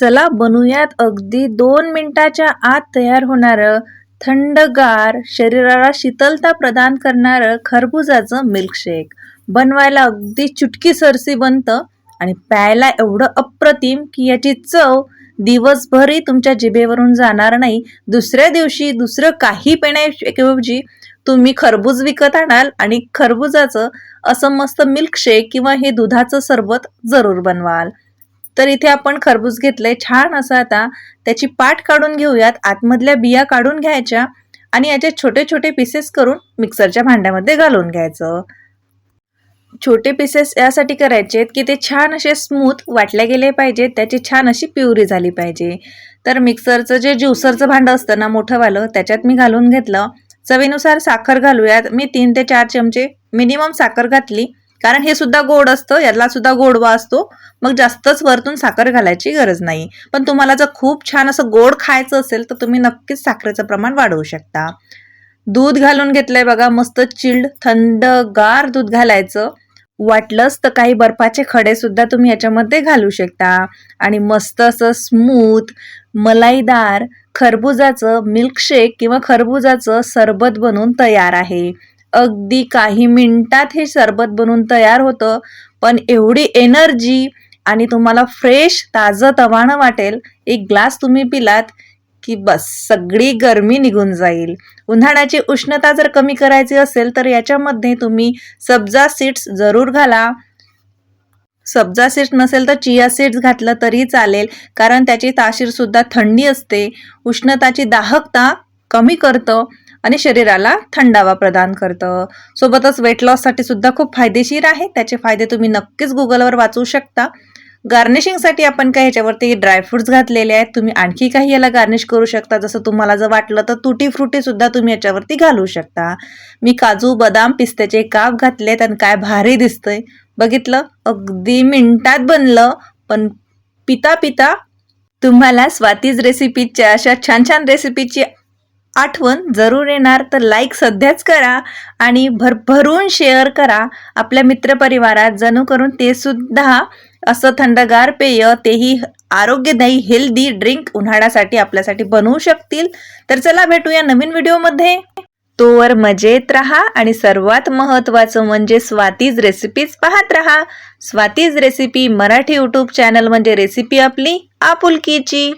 चला बनवूयात अगदी दोन मिनिटाच्या आत तयार होणारं थंडगार शरीराला शीतलता प्रदान करणारं खरबुजाचं मिल्कशेक बनवायला अगदी चुटकी सरसी बनतं आणि प्यायला एवढं अप्रतिम की याची चव दिवसभरही तुमच्या जिभेवरून जाणार नाही. दुसऱ्या दिवशी दुसरं काही पिण्याऐवजी तुम्ही खरबूज विकत आणाल आणि खरबुजाचं असं मस्त मिल्कशेक किंवा हे दुधाचं सरबत जरूर बनवाल. तर इथे आपण खरबूज घेतलंय. छान असं आता त्याची पाट काढून घेऊयात. आतमधल्या बिया काढून घ्यायच्या आणि याचे छोटे छोटे पीसेस करून मिक्सरच्या भांड्यामध्ये घालून घ्यायचं. छोटे पीसेस यासाठी करायचे आहेत की ते छान असे स्मूथ वाटले गेले पाहिजेत त्याची छान अशी प्युरी झाली पाहिजे. तर मिक्सरचं जे ज्युसरचं भांडं असतं ना मोठंवालं त्याच्यात मी घालून घेतलं. चवीनुसार साखर घालूयात. मी तीन ते चार चमचे मिनिमम साखर घातली. कारण हे सुद्धा गोड असतं याला सुद्धा गोडवा असतो. मग जास्तच वरतून साखर घालायची गरज नाही. पण तुम्हाला जर खूप छान असं गोड खायचं असेल तर तुम्ही नक्कीच साखरेचं प्रमाण वाढवू शकता. दूध घालून घेतलंय बघा मस्त चिल्ड थंडगार दूध घालायचं. वाटलंच तर काही बर्फाचे खडे सुद्धा तुम्ही याच्यामध्ये घालू शकता. आणि मस्त असं स्मूथ मलाईदार खरबुजाचं मिल्कशेक किंवा खरबुजाचं सरबत बनून तयार आहे. अगदी काही मिनिटात हे सरबत बनून तयार होतं. पण एवढी एनर्जी आणि तुम्हाला फ्रेश ताजं तवाणं वाटेल. एक ग्लास तुम्ही पिलात की बस सगळी गरमी निघून जाईल. उन्हाळ्याची उष्णता जर कमी करायची असेल तर याच्यामध्ये तुम्ही सब्जा सीड्स जरूर घाला. सब्जा सीड्स नसेल तर चिया सीड्स घातलं तरी चालेल कारण त्याची ताशीरसुद्धा थंडी असते. उष्णताची दाहकता कमी करतं. आणि शरीराला थंडावा प्रदान करतं. सोबतच वेट लॉससाठी सुद्धा खूप फायदेशीर आहे. त्याचे फायदे तुम्ही नक्कीच गुगलवर वाचू शकता. गार्निशिंगसाठी आपण काय ह्याच्यावरती ड्रायफ्रुट्स घातलेले आहेत. तुम्ही आणखी काही याला गार्निश करू शकता. जसं तुम्हाला जर वाटलं तर तुटी फ्रुटी सुद्धा तुम्ही याच्यावरती घालू शकता. मी काजू बदाम पिस्त्याचे काप घातलेत आणि काय भारी दिसतंय. बघितलं? अगदी मिनिटात बनलं. पण पिता पिता तुम्हाला स्वातीज रेसिपीच्या अशा छान छान रेसिपीची आठवण जरूर येणार तर लाईक सध्याच करा आणि भरभरून शेअर करा. आपल्या मित्रपरिवारात जणू करून ते सुद्धा असं थंडगार पेय तेही आरोग्यदायी हेल्दी ड्रिंक उन्हाळ्यासाठी आपल्यासाठी बनवू शकतील. तर चला भेटूया नवीन व्हिडिओमध्ये. तोवर मजेत राहा आणि सर्वात महत्त्वाचं म्हणजे स्वातीज रेसिपीज पाहत राहा. Swati's recipe Marathi YouTube channel म्हणजे रेसिपी आपली आपुलकीची.